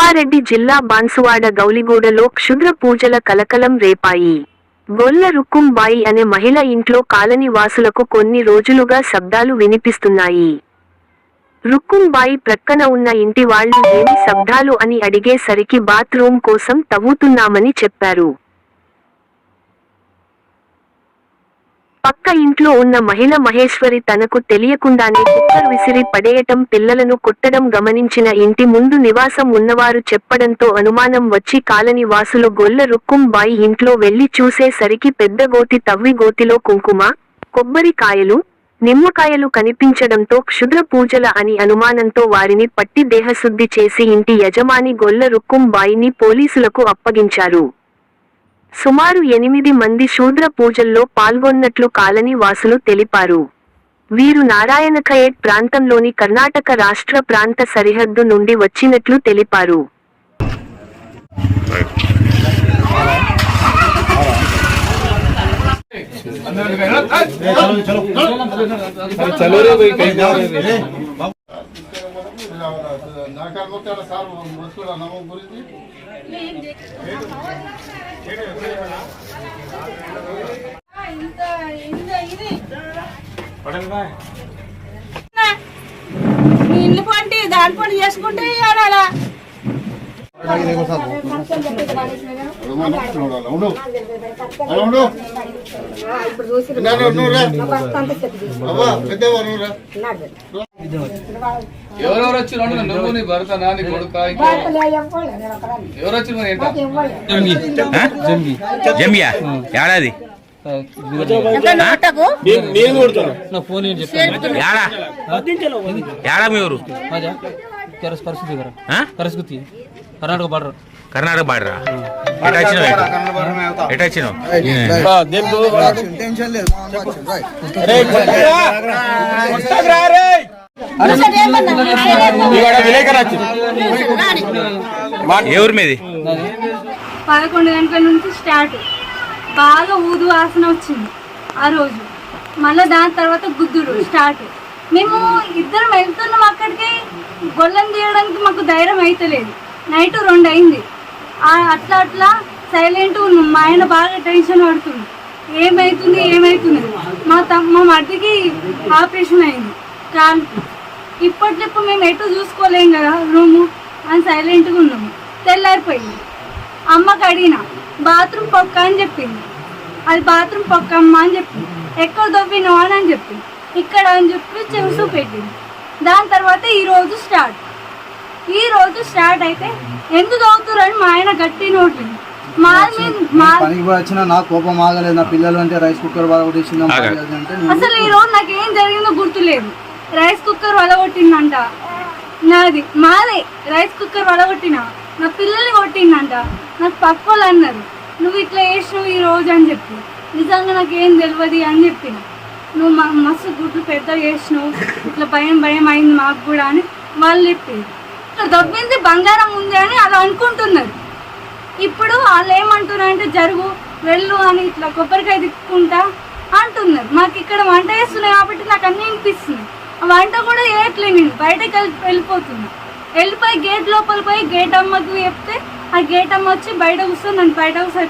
కామారెడ్డి జిల్లా బాన్సువాడ గౌలిగూడలో క్షుద్ర పూజల కలకలం రేపాయి. గొల్ల రుక్కుంబాయి అనే మహిళ ఇంట్లో కాలనీ వాసులకు కొన్ని రోజులుగా శబ్దాలు వినిపిస్తున్నాయి. రుక్కుంబాయి ప్రక్కన ఉన్న ఇంటి వాళ్ళు ఏమి శబ్దాలు అని అడిగేసరికి బాత్రూమ్ కోసం తవ్వుతున్నామని చెప్పారు. పక్క ఇంట్లో ఉన్న మహిళ మహేశ్వరి తనకు తెలియకుండానే కుక్కర్ విసిరి పడేయటం పిల్లలను కొట్టడం గమనించిన ఇంటి ముందు నివాసం ఉన్నవారు చెప్పడంతో అనుమానం వచ్చి కాలని వాసులు గొల్ల రుక్కుంబాయి ఇంట్లో వెళ్ళి చూసేసరికి పెద్ద గోతి తవ్వి గోతిలో కుంకుమ కొబ్బరికాయలు నిమ్మకాయలు కనిపించడంతో క్షుద్ర పూజల అని అనుమానంతో వారిని పట్టి దేహశుద్ధి చేసి ఇంటి యజమాని గొల్ల రుక్కుంబాయిని పోలీసులకు అప్పగించారు. సుమారు ఎనిమిది మంది శూద్ర పూజల్లో పాల్గొన్నట్లు కాలనీ వాసులు తెలిపారు వీరు నారాయణఖయేట్ ప్రాంతంలోని కర్ణాటక రాష్ట్ర ప్రాంత సరిహద్దు నుండి వచ్చినట్లు తెలిపారు चलो रे भाई कहीं जा रहे నాకాడ మొత్తాడు సార్ వస్తువుల నమ్మకం గురించి. ఇల్లు పంటి దాని పని చేసుకుంటే ఆడాలా ఎవరెవరు వచ్చి రెండు నువ్వు నీ భర్త నాని కొడుక ఎవరు వచ్చి మరి జమ్మియా ఏడాది ఫోన్ ఏం చెప్తాను ఏడా ఏడా మీ ఊరు పరిస్థితి పరిస్థితి. కర్ణాటక బార్డర్ కర్ణాటక బార్డర్ ఎవరి పదకొండు గంటల నుంచి స్టార్ట్ బాగా ఊదు వాసన వచ్చింది ఆ రోజు మళ్ళీ దాని తర్వాత గుద్దుడు స్టార్ట్ మేము ఇద్దరం వెళ్తున్నాం అక్కడికి గొల్లం తీయడానికి మాకు ధైర్యం అయితలేదు నైట్ రెండు అయింది. అట్లా అట్లా సైలెంట్ ఉన్నాం మా ఆయన బాగా టెన్షన్ పడుతుంది ఏమవుతుంది ఏమవుతుంది మా తమ్ మా మడ్డికి ఆపరేషన్ అయింది. కాలుకి ఇప్పటికిప్పుడు మేము ఎటు చూసుకోలేం కదా రూము అని సైలెంట్గా ఉన్నాము. తెల్లారిపోయింది. అమ్మకి అడిగిన బాత్రూమ్ పక్క అని చెప్పింది. అది బాత్రూమ్ పక్క అమ్మ అని చెప్పింది. ఎక్కడ దొబ్బినావు అని చెప్పింది ఇక్కడ అని చెప్పి చెవుసు పెట్టింది. దాని తర్వాత ఈరోజు స్టార్ట్ ఈ రోజు స్టార్ట్ అయితే ఎందుకు అవుతురని మా ఆయన గట్టి నోటి. మా మీద- మా పనికి వచ్చినా నాకు కోపం ఆగలేదు. నా పిల్లలు అంటే రైస్ కుక్కర్ నేను అసలు ఈ రోజు నాకు ఏం జరిగిందో గుర్తులేదు. రైస్ కుక్కర్ వలగొట్టిందంట నాది మాదే రైస్ కుక్కర్ వలగొట్టిన నా పిల్లల్ని కొట్టిందంట. నాకు పక్క వాళ్ళు అన్నారు. నువ్వు ఇట్లా చేసినావు ఈ రోజు అని చెప్పి. నిజంగా నాకు ఏం తెలియదు అని చెప్పిన. నువ్వు మా మస్తు గుడ్లు పెద్ద చేసినావు. ఇట్లా భయం భయం అయింది మాకు కూడా అని వాళ్ళు చెప్పింది ఇక్కడ దొబ్బింది బంగారం ఉంది అని అలా అనుకుంటున్నారు. ఇప్పుడు వాళ్ళు ఏమంటున్నారు అంటే జరుగు వెళ్ళు అని ఇట్లా కొబ్బరికాయ తిప్పుకుంటా అంటున్నారు. మాకు ఇక్కడ వంట వేస్తున్నాయి కాబట్టి నాకు అన్నీ వినిపిస్తుంది ఆ వంట కూడా వేయట్లే నేను బయటకు వెళ్ళి వెళ్ళిపోతున్నా. వెళ్ళిపోయి గేట్ లోపల పోయి గేట్ అమ్మకు చెప్తే ఆ గేట్ అమ్మ వచ్చి బయట కూర్చొని నన్ను బయట కూర్చొని